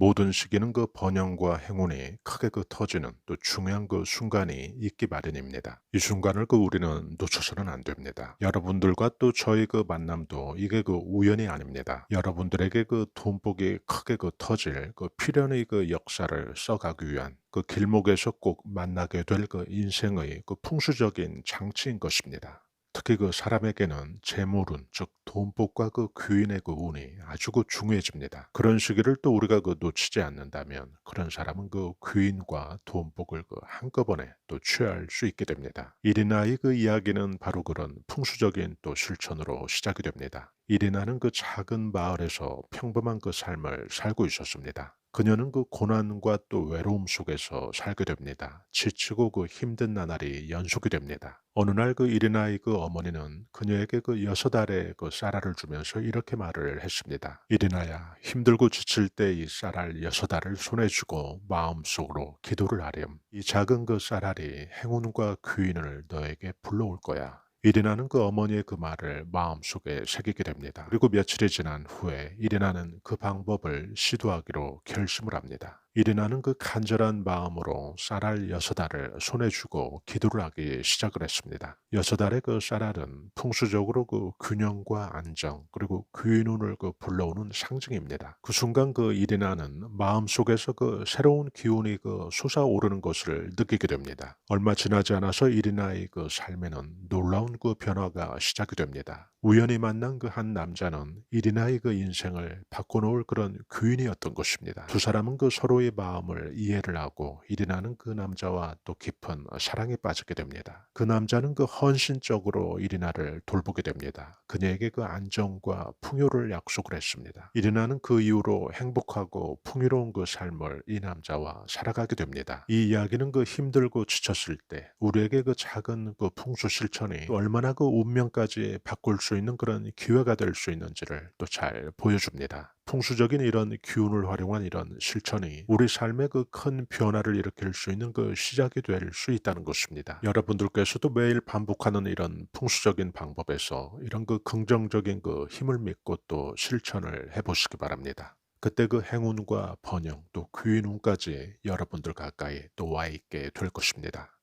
모든 시기는 그 번영과 행운이 크게 그 터지는 또 중요한 그 순간이 있기 마련입니다. 이 순간을 그 우리는 놓쳐서는 안 됩니다. 여러분들과 또 저희 그 만남도 이게 그 우연이 아닙니다. 여러분들에게 그 돈복이 크게 그 터질 그 필연의 그 역사를 써가기 위한 그 길목에서 꼭 만나게 될 그 인생의 그 풍수적인 장치인 것입니다. 특히 그 사람에게는 재물운, 즉 돈복과 그 귀인의 그 운이 아주 그 중요해집니다. 그런 시기를 또 우리가 그 놓치지 않는다면 그런 사람은 그 귀인과 돈복을 그 한꺼번에 또 취할 수 있게 됩니다. 이리나의 그 이야기는 바로 그런 풍수적인 또 실천으로 시작이 됩니다. 이리나는 그 작은 마을에서 평범한 그 삶을 살고 있었습니다. 그녀는 그 고난과 또 외로움 속에서 살게 됩니다. 지치고 그 힘든 나날이 연속이 됩니다. 어느 날 그 이리나의 그 어머니는 그녀에게 그 여섯 알의 그 쌀알을 주면서 이렇게 말을 했습니다. 이리나야, 힘들고 지칠 때 이 쌀알 여섯 알을 손에 쥐고 마음속으로 기도를 하렴. 이 작은 그 쌀알이 행운과 귀인을 너에게 불러올 거야. 이리나는 그 어머니의 그 말을 마음속에 새기게 됩니다. 그리고 며칠이 지난 후에 이리나는 그 방법을 시도하기로 결심을 합니다. 이리나는 그 간절한 마음으로 쌀알 여섯 알을 손에 쥐고 기도를 하기 시작을 했습니다. 여섯 알의 그 쌀알은 풍수적으로 그 균형과 안정 그리고 귀인운을 그 불러오는 상징입니다. 그 순간 그 이리나는 마음 속에서 그 새로운 기운이 그 솟아오르는 것을 느끼게 됩니다. 얼마 지나지 않아서 이리나의 그 삶에는 놀라운 그 변화가 시작이 됩니다. 우연히 만난 그 한 남자는 이리나의 그 인생을 바꿔놓을 그런 귀인이었던 것입니다. 두 사람은 그 서로 의 마음을 이해를 하고 이리나는 그 남자와 또 깊은 사랑에 빠지게 됩니다. 그 남자는 그 헌신적으로 이리나를 돌보게 됩니다. 그녀에게 그 안정과 풍요를 약속을 했습니다. 이리나는 그 이후로 행복하고 풍요로운 그 삶을 이 남자와 살아가게 됩니다. 이 이야기는 그 힘들고 지쳤을 때 우리에게 그 작은 그 풍수 실천이 얼마나 그 운명까지 바꿀 수 있는 그런 기회가 될 수 있는지를 또 잘 보여줍니다. 풍수적인 이런 기운을 활용한 이런 실천이 우리 삶에 그큰 변화를 일으킬 수 있는 그 시작이 될 수 있다는 것입니다. 여러분들께서도 매일 반복하는 이런 풍수적인 방법에서 이런 그 긍정적인 그 힘을 믿고 또 실천을 해보시기 바랍니다. 그때 그 행운과 번영 또 귀인운까지 여러분들 가까이 또 와 있게 될 것입니다.